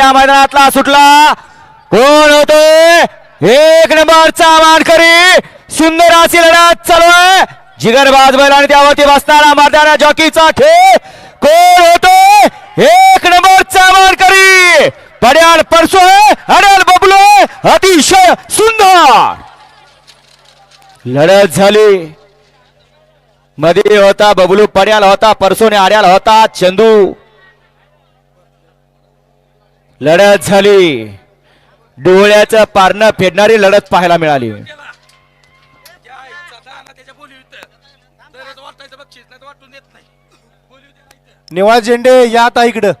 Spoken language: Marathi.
त्या मैदानातला सुटला. कोण होतोय एक नंबरचा मानकरी सुंदर अशी लढत चालू आहे. जिगरबाज बैल आणि त्यावरती बसणारा मारणारा जॉकीचा खेळ. कोण होतोय एक नंबरचा मानकरी पड्याल परसो अडल बबलो अतिशय सुंदर. लढत झाली. मध्ये होता बबलू पड्याल होता परसोने आड्याल होता चंदू. लढत झाली. डोळ्याचा पारणा फेडणारी लढत पाहायला मिळाली. निवाळ झेंडे या आता इकडं.